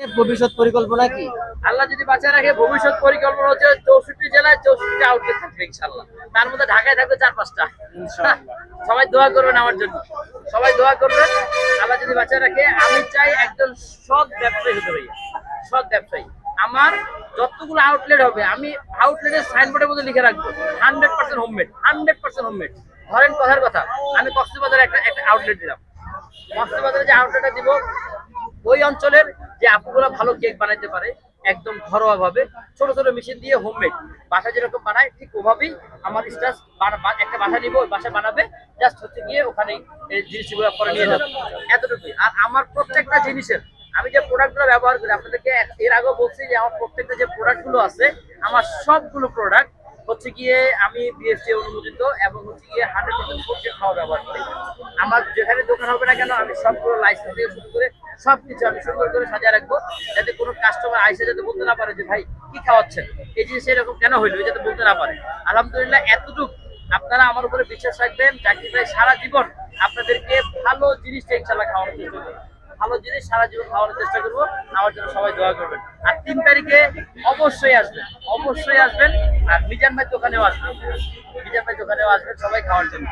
ভবিষ্যৎ পরিকল্পনা কি? আল্লাহ যদি বাঁচিয়ে রাখে ভবিষ্যৎ পরিকল্পনা হচ্ছে চৌষট্টি জেলায় চৌষট্টি আউটলেট থাকবে ইনশাল্লাহ তার মধ্যে ঢাকায় থাকবে চার পাঁচটা। সবাই দোয়া করবেন আমার জন্য। সবাই দোয়া করবেন আল্লাহ যদি বাঁচিয়ে রাখে আমি চাই একজন সৎ ব্যবসায়ী হতে ভাইয়া সৎ ব্যবসায়ী। আমার যতগুলো আউটলেট হবে আমি আউটলেটের সাইনবোর্ডের মধ্যে লিখে রাখব hundred percent homemade hundred percent homemade ধরেন কথার কথা আমি কক্সবাজারে একটা একটা আউটলেট দিলাম। কক্সবাজারে যে আউটলেটটা দিব ওই অঞ্চলের যে আপুগুলো ভালো কেক বানাইতে পারে, একদম ঘরোয়া ভাবে ছোট ছোট মেশিন দিয়ে হোমমেড বাসা যেরকম বানায়, ঠিক ওভাবেই আমার স্টাফ একটা বাসা নিব বাসা বানাবে জাস্ট হচ্ছে গিয়ে ওখানে জিনিসগুলো পরে নিয়ে যাবে। এতটুকুই। আর আমার প্রত্যেকটা জিনিসের, আমি যে প্রোডাক্টগুলো ব্যবহার করি, আপনাদেরকে এর আগেও বলছি যে আমার প্রত্যেকটা যে প্রোডাক্টগুলো আছে, আমার সবগুলো প্রোডাক্ট হচ্ছে গিয়ে আমি বিএসটি অনুমোদিত এবং হচ্ছে গিয়ে হান্ড্রেড পার্সেন্ট খাওয়া ব্যবহার করি। আমার যেখানে দোকান হবে না কেন, আমি সবগুলো লাইসেন্স থেকে শুরু করে সবকিছু আমি সুন্দর করে সাজিয়ে রাখব। যাতে কোনো কাস্টমার আইসে যাতে বলতে না পারে যে, ভাই, কি খাওয়াচ্ছেন? এই জিনিস এরকম কেন হইল? যাতে বলতে না পারে। আলহামদুলিল্লাহ, এতটুকু আপনারা আমার উপরে বিশ্বাস রাখবেন, চাকরি ভাই সারা জীবন আপনাদেরকে ভালো জিনিসটা ইনশাল্লাহ খাওয়ানোর চেষ্টা করব। ভালো জিনিস সারা জীবন খাওয়ানোর চেষ্টা করব। আমার জন্য সবাই দোয়া করবেন। আর তিন তারিখে অবশ্যই আসবেন অবশ্যই আসবেন। আর মিজান ভাই দোকানেও আসবেন। মিজান ভাই দোকানেও আসবেন সবাই খাওয়ার জন্য।